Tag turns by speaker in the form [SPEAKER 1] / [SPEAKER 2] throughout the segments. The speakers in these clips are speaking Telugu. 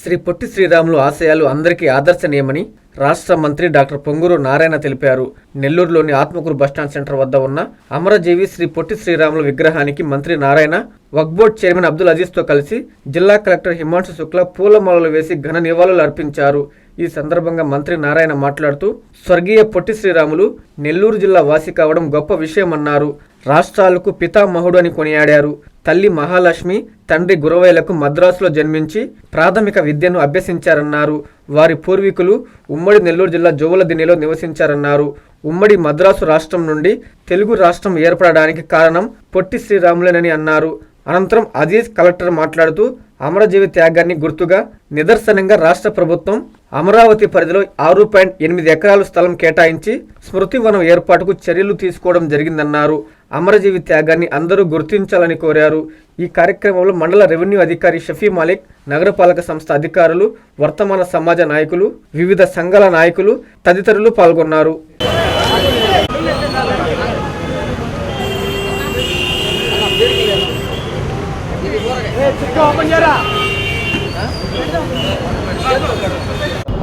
[SPEAKER 1] శ్రీ పొట్టి శ్రీరాములు ఆశయాలు అందరికీ ఆదర్శనీయమని రాష్ట్ర మంత్రి డాక్టర్ పొంగూరు నారాయణ తెలిపారు. నెల్లూరులోని ఆత్మకూరు బస్టాండ్ సెంటర్ వద్ద ఉన్న అమరజీవి శ్రీ పొట్టి శ్రీరాములు విగ్రహానికి మంత్రి Narayana Waqf board chairman Abdul అజీజ్తో కలిసి జిల్లా కలెక్టర్ హిమాంశు శుక్ల పూలమాలలు వేసి ఘన నివాళులు అర్పించారు. ఈ సందర్భంగా మంత్రి నారాయణ మాట్లాడుతూ స్వర్గీయ పొట్టి శ్రీరాములు నెల్లూరు జిల్లా వాసి కావడం గొప్ప విషయమన్నారు. రాష్ట్రాలకు పితామహుడు అని కొనియాడారు. తల్లి మహాలక్ష్మి తండ్రి గురవయ్యలకు మద్రాసులో జన్మించి ప్రాథమిక విద్యను అభ్యసించారన్నారు. వారి పూర్వీకులు ఉమ్మడి నెల్లూరు జిల్లా జోవులదిన్నెలో నివసించారన్నారు. ఉమ్మడి మద్రాసు రాష్ట్రం నుండి తెలుగు రాష్ట్రం ఏర్పడడానికి కారణం పొట్టి శ్రీరాములేనని అన్నారు. అనంతరం అజీజ్ కలెక్టర్ మాట్లాడుతూ అమరజీవి త్యాగాన్ని గుర్తుగా నిదర్శనంగా రాష్ట్ర ప్రభుత్వం అమరావతి పరిధిలో ఆరు పాయింట్ ఎనిమిది ఎకరాలు స్థలం కేటాయించి స్మృతి వనం ఏర్పాటుకు చర్యలు తీసుకోవడం జరిగిందన్నారు. అమరజీవి త్యాగాన్ని అందరూ గుర్తించాలని కోరారు. ఈ కార్యక్రమంలో మండల రెవెన్యూ అధికారి షఫీ మాలిక్ నగరపాలక సంస్థ అధికారులు వర్తమాన సమాజ నాయకులు వివిధ సంఘాల నాయకులు తదితరులు పాల్గొన్నారు.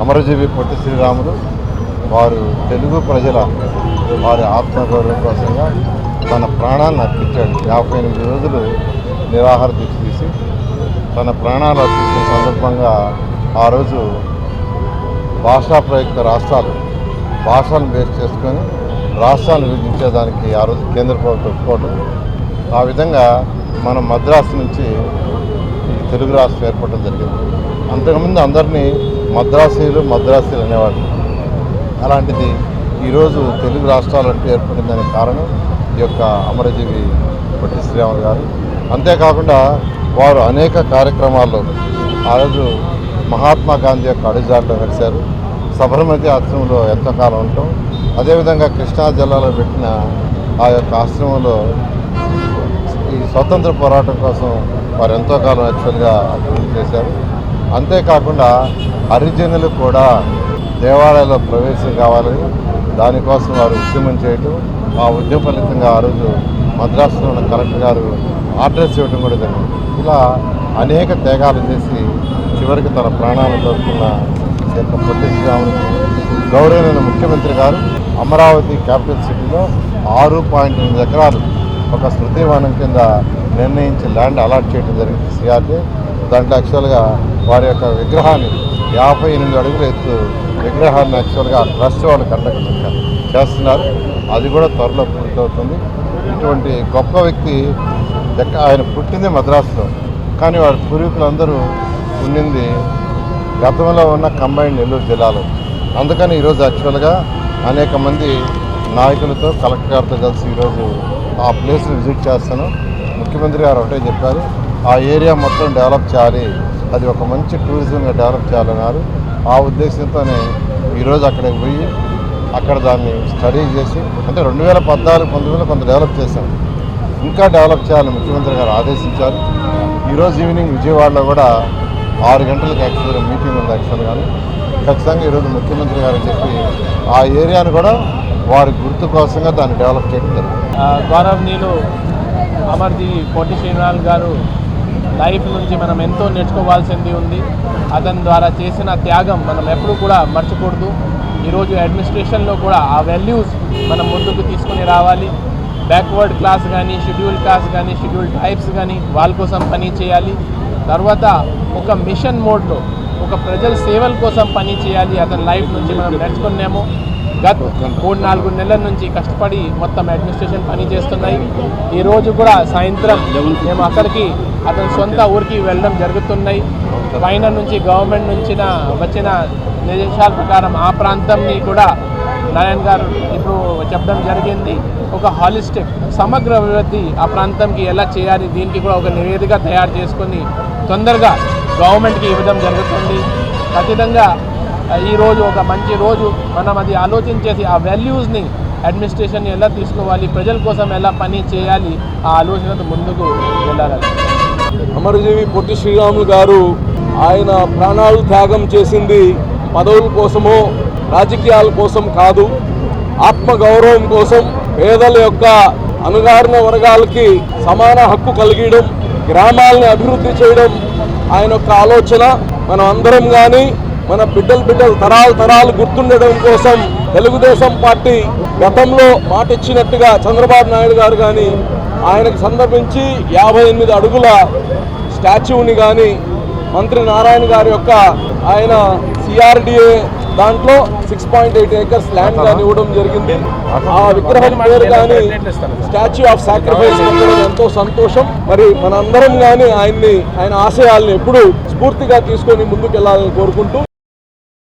[SPEAKER 2] అమరజీవి పొట్టి శ్రీరాములు వారు తెలుగు ప్రజల వారి ఆత్మగౌరవం కోసంగా తన ప్రాణాలను అర్పించాడు. యాభై ఎనిమిది రోజులు నిరాహార దీక్ష తీసి తన ప్రాణాలు అర్పించిన సందర్భంగా ఆ రోజు భాషా ప్రయుక్త రాష్ట్రాలు భాషలను బేస్ చేసుకొని రాష్ట్రాలను విభజించేదానికి ఆ రోజు కేంద్ర ప్రభుత్వం ఒప్పుకోవడం ఆ విధంగా మనం మద్రాసు నుంచి ఈ తెలుగు రాష్ట్రం ఏర్పడడం జరిగింది. అంతకుముందు అందరినీ మద్రాసీలు మద్రాసీలు అనేవాళ్ళు. అలాంటిది ఈరోజు తెలుగు రాష్ట్రాలంటూ ఏర్పడిందనే కారణం ఈ యొక్క అమరజీవి పొట్టి శ్రీరాములు గారు. అంతేకాకుండా వారు అనేక కార్యక్రమాల్లో ఆ రోజు మహాత్మా గాంధీ యొక్క అడుగుజాడలో నడిచారు. సబర్మతి ఆశ్రమంలో ఎంతకాలం ఉంటాం అదేవిధంగా కృష్ణా జిల్లాలో పెట్టిన ఆ యొక్క ఆశ్రమంలో స్వతంత్ర పోరాటం కోసం వారు ఎంతో కాలం యాక్చువల్గా అభివృద్ధి చేశారు. అంతేకాకుండా హరిజనులు కూడా దేవాలయాల్లో ప్రవేశం కావాలని దానికోసం వారు ఉద్యమం చేయటం ఆ ఉద్యమ ఫలితంగా ఆ రోజు మద్రాసులో ఉన్న కలెక్టర్ గారు ఆర్డర్స్ ఇవ్వడం కూడా జరిగింది. ఇలా అనేక త్యాగాలు చేసి చివరికి తన ప్రాణాలను దొరుకుతున్న యొక్క పొట్టి శ్రీరాములు గౌరవనీయ ముఖ్యమంత్రి గారు అమరావతి క్యాపిటల్ సిటీలో ఆరు పాయింట్ ఎనిమిది ఎకరాలు ఒక స్మృతివనం కింద నిర్ణయించి ల్యాండ్ అలాట్ చేయడం జరిగింది సిఆర్టీ దాంట్లో యాక్చువల్గా వారి యొక్క విగ్రహాన్ని యాభై ఎనిమిది అడుగుల ఎత్తు విగ్రహాన్ని యాక్చువల్గా ట్రస్ట్ వాళ్ళు కండక్ట్ చేస్తున్నారు. అది కూడా త్వరలో పూర్తవుతుంది. ఇటువంటి గొప్ప వ్యక్తి ఆయన పుట్టింది మద్రాసులో. కానీ వారి పూర్వీకులందరూ ఉండింది గతంలో ఉన్న కంబైన్ నెల్లూరు జిల్లాలో. అందుకని ఈరోజు యాక్చువల్గా అనేక మంది నాయకులతో కలెక్టర్ గారితో కలిసి ఈరోజు ఆ ప్లేస్ని విజిట్ చేస్తాను. ముఖ్యమంత్రి గారు ఒకటే చెప్పారు ఆ ఏరియా మొత్తం డెవలప్ చేయాలి. అది ఒక మంచి టూరిజంగా డెవలప్ చేయాలన్నారు. ఆ ఉద్దేశంతోనే ఈరోజు అక్కడికి పోయి అక్కడ దాన్ని స్టడీ చేసి అంటే రెండు వేల పద్నాలుగు పంతొమ్మిదిలో కొంత డెవలప్ చేశాం ఇంకా డెవలప్ చేయాలని ముఖ్యమంత్రి గారు ఆదేశించారు. ఈరోజు ఈవినింగ్ విజయవాడలో కూడా ఆరు గంటలకు యాక్చువల్గా మీటింగ్ ఉంది యాక్చువల్గా ఖచ్చితంగా ఈరోజు ముఖ్యమంత్రి గారు చెప్పి ఆ ఏరియాను కూడా వారి గుర్తు కోసంగా దాన్ని డెవలప్ చేయడం జరిగింది.
[SPEAKER 3] గౌరవనీయులు అమర్జీ కోటి శ్రీనివాల్ గారు లైఫ్ నుంచి మనం ఎంతో నేర్చుకోవాల్సింది ఉంది. అతని ద్వారా చేసిన త్యాగం మనం ఎప్పుడూ కూడా మర్చికూడదు. ఈరోజు అడ్మినిస్ట్రేషన్లో కూడా ఆ వాల్యూస్ మనం ముందుకు తీసుకుని రావాలి. బ్యాక్వర్డ్ క్లాస్ కానీ షెడ్యూల్ క్లాస్ కానీ షెడ్యూల్ టైప్స్ కానీ వాళ్ళ కోసం పని చేయాలి. తర్వాత ఒక మిషన్ మోడ్లో ఒక ప్రజల సేవల కోసం పని చేయాలి. అతని లైఫ్ నుంచి మనం నేర్చుకున్నాము. గత మూడు నాలుగు నెలల నుంచి కష్టపడి మొత్తం అడ్మినిస్ట్రేషన్ పని చేస్తున్నాయి. ఈరోజు కూడా సాయంత్రం మేము అక్కడికి అతని సొంత ఊరికి వెళ్ళడం జరుగుతున్నాయి. పైన నుంచి గవర్నమెంట్ నుంచి వచ్చిన నిర్దేశాల ప్రకారం ఆ ప్రాంతంని కూడా నారాయణ గారు ఇప్పుడు చెప్పడం జరిగింది. ఒక హాలిస్టిక్ సమగ్ర అభివృద్ధి ఆ ప్రాంతంకి ఎలా చేయాలి దీనికి కూడా ఒక నివేదిక తయారు చేసుకొని తొందరగా గవర్నమెంట్కి ఇవ్వడం జరుగుతుంది. ఖచ్చితంగా ఈరోజు ఈ రోజు ఒక మంచి రోజు. మనం అది ఆలోచించేసి ఆ వాల్యూస్ని అడ్మినిస్ట్రేషన్ ఎలా తీసుకోవాలి ప్రజల కోసం ఎలా పని చేయాలి ఆ ఆలోచనతో ముందుకు వెళ్ళాలి
[SPEAKER 4] అమరజీవి పొట్టి శ్రీరాములు గారు ఆయన ప్రాణాలు త్యాగం చేసింది పదవుల కోసమో రాజకీయాల కోసం కాదు ఆత్మగౌరవం కోసం పేదల యొక్క అణగారిన వర్గాలకి సమాన హక్కు కలిగించడం గ్రామాలని అభివృద్ధి చేయడం ఆయన యొక్క ఆలోచన. మనం అందరం కానీ మన బిడ్డలు బిడ్డలు తరాలు తరాలు గుర్తుండడం కోసం తెలుగుదేశం పార్టీ గతంలో మాట ఇచ్చినట్టుగా చంద్రబాబు నాయుడు గారు కానీ ఆయనకు సందర్భించి యాభై ఎనిమిది అడుగుల స్టాచ్యూని కానీ మంత్రి నారాయణ గారి యొక్క ఆయన సిఆర్డిఏ దాంట్లో six point eight acres land కానీ ఇవ్వడం జరిగింది. ఆ విగ్రహం పేరు కానీ స్టాచ్యూ ఆఫ్ సాక్రిఫైస్ ఎంతో సంతోషం. మరి మనందరం కానీ ఆయన్ని ఆయన ఆశయాల్ని ఎప్పుడు స్ఫూర్తిగా తీసుకొని ముందుకెళ్ళాలని కోరుకుంటూ